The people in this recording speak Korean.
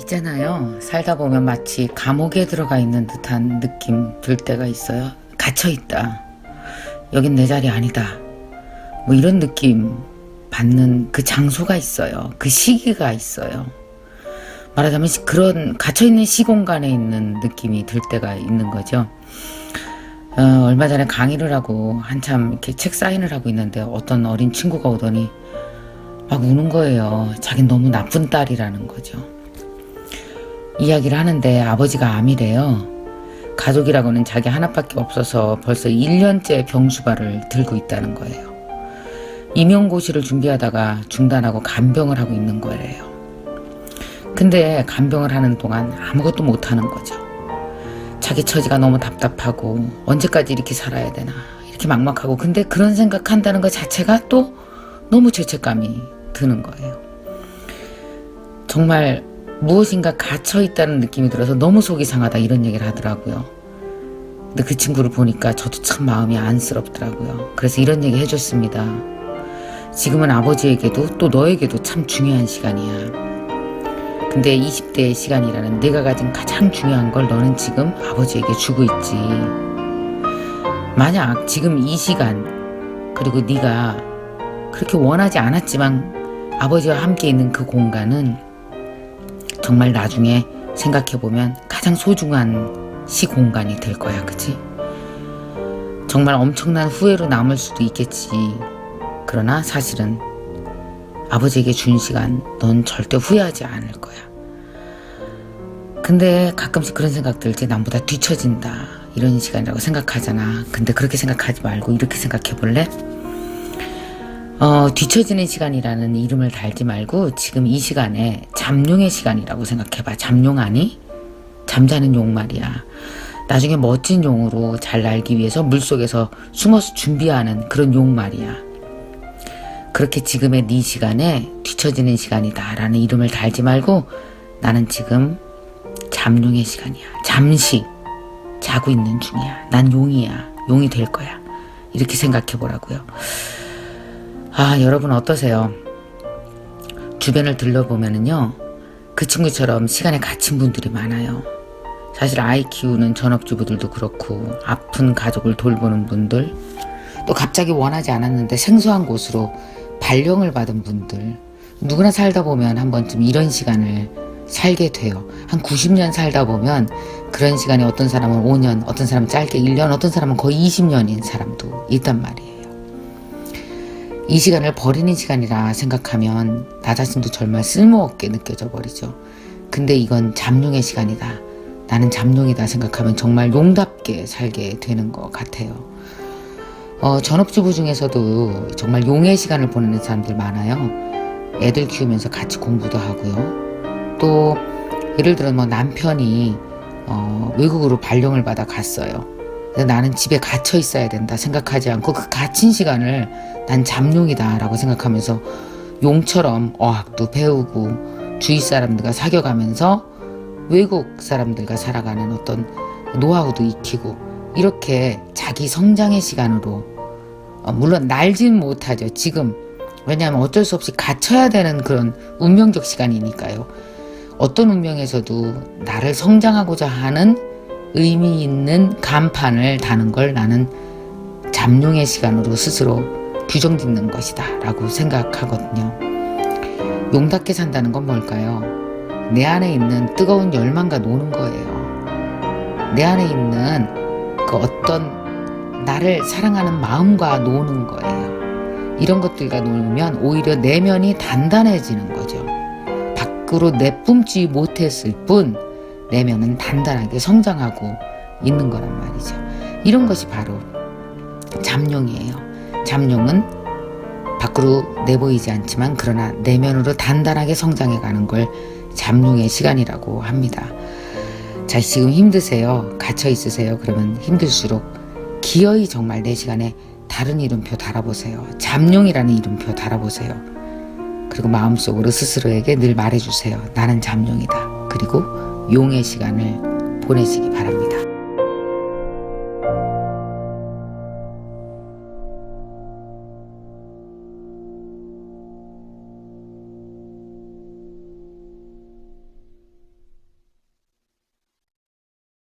있잖아요. 살다 보면 마치 감옥에 들어가 있는 듯한 느낌 들 때가 있어요. 갇혀 있다. 여긴 내 자리 아니다. 뭐 이런 느낌 받는 그 장소가 있어요. 그 시기가 있어요. 말하자면 시- 그런 갇혀 있는 시공간에 있는 느낌이 들 때가 있는 거죠. 어, 얼마 전에 강의를 하고 한참 이렇게 책 사인을 하고 있는데 어떤 어린 친구가 오더니 막 우는 거예요. 자긴 너무 나쁜 딸이라는 거죠. 이야기를 하는데 아버지가 암이래요. 가족이라고는 자기 하나밖에 없어서 벌써 1년째 병수발을 들고 있다는 거예요. 임용고시를 준비하다가 중단하고 간병을 하고 있는 거래요. 근데 간병을 하는 동안 아무것도 못 하는 거죠. 자기 처지가 너무 답답하고 언제까지 이렇게 살아야 되나 이렇게 막막하고 근데 그런 생각한다는 것 자체가 또 너무 죄책감이 드는 거예요. 정말 무엇인가 갇혀 있다는 느낌이 들어서 너무 속이 상하다 이런 얘기를 하더라고요. 근데 그 친구를 보니까 저도 참 마음이 안쓰럽더라고요. 그래서 이런 얘기 해줬습니다. 지금은 아버지에게도 또 너에게도 참 중요한 시간이야. 근데 20대의 시간이라는 내가 가진 가장 중요한 걸 너는 지금 아버지에게 주고 있지. 만약 지금 이 시간 그리고 네가 그렇게 원하지 않았지만 아버지와 함께 있는 그 공간은 정말 나중에 생각해보면 가장 소중한 시공간이 될 거야, 그치? 정말 엄청난 후회로 남을 수도 있겠지. 그러나 사실은 아버지에게 준 시간 넌 절대 후회하지 않을 거야. 근데 가끔씩 그런 생각 들지 남보다 뒤처진다. 이런 시간이라고 생각하잖아. 근데 그렇게 생각하지 말고 이렇게 생각해 볼래? 어, 뒤처지는 시간이라는 이름을 달지 말고 지금 이 시간에 잠룡의 시간이라고 생각해봐. 잠룡아니? 잠자는 용 말이야. 나중에 멋진 용으로 잘 날기 위해서 물속에서 숨어서 준비하는 그런 용 말이야. 그렇게 지금의 네 시간에 뒤처지는 시간이다라는 이름을 달지 말고 나는 지금 잠룡의 시간이야. 잠시 자고 있는 중이야. 난 용이야. 용이 될 거야. 이렇게 생각해 보라고요. 아, 여러분 어떠세요? 주변을 들러보면은요, 그 친구처럼 시간에 갇힌 분들이 많아요. 사실 아이 키우는 전업주부들도 그렇고, 아픈 가족을 돌보는 분들, 또 갑자기 원하지 않았는데 생소한 곳으로 발령을 받은 분들, 누구나 살다 보면 한 번쯤 이런 시간을 살게 돼요. 한 90년 살다 보면 그런 시간에 어떤 사람은 5년, 어떤 사람은 짧게 1년, 어떤 사람은 거의 20년인 사람도 있단 말이에요. 이 시간을 버리는 시간이라 생각하면 나 자신도 정말 쓸모없게 느껴져 버리죠. 근데 이건 잠룡의 시간이다. 나는 잠룡이다 생각하면 정말 용답게 살게 되는 것 같아요. 어, 전업주부 중에서도 정말 용의 시간을 보내는 사람들 많아요. 애들 키우면서 같이 공부도 하고요. 또 예를 들어 뭐 남편이 어, 외국으로 발령을 받아 갔어요. 나는 집에 갇혀 있어야 된다 생각하지 않고 그 갇힌 시간을 난 잠룡이다라고 생각하면서 용처럼 어학도 배우고 주위 사람들과 사귀어가면서 외국 사람들과 살아가는 어떤 노하우도 익히고 이렇게 자기 성장의 시간으로 어, 물론 날진 못하죠 지금. 왜냐하면 어쩔 수 없이 갇혀야 되는 그런 운명적 시간이니까요. 어떤 운명에서도 나를 성장하고자 하는 의미 있는 간판을 다는 걸 나는 잠룡의 시간으로 스스로 규정 짓는 것이다 라고 생각하거든요. 용답게 산다는 건 뭘까요? 내 안에 있는 뜨거운 열망과 노는 거예요. 내 안에 있는 그 어떤 나를 사랑하는 마음과 노는 거예요. 이런 것들과 놀면 오히려 내면이 단단해지는 거죠. 밖으로 내뿜지 못했을 뿐 내면은 단단하게 성장하고 있는 거란 말이죠. 이런 것이 바로 잠룡이에요. 잠룡은 밖으로 내보이지 않지만 그러나 내면으로 단단하게 성장해 가는 걸 잠룡의 시간이라고 합니다. 자, 지금 힘드세요? 갇혀 있으세요? 그러면 힘들수록 기어이 정말 내 시간에 다른 이름표 달아보세요. 잠룡이라는 이름표 달아보세요. 그리고 마음속으로 스스로에게 늘 말해주세요. 나는 잠룡이다. 그리고 용의 시간을 보내시기 바랍니다.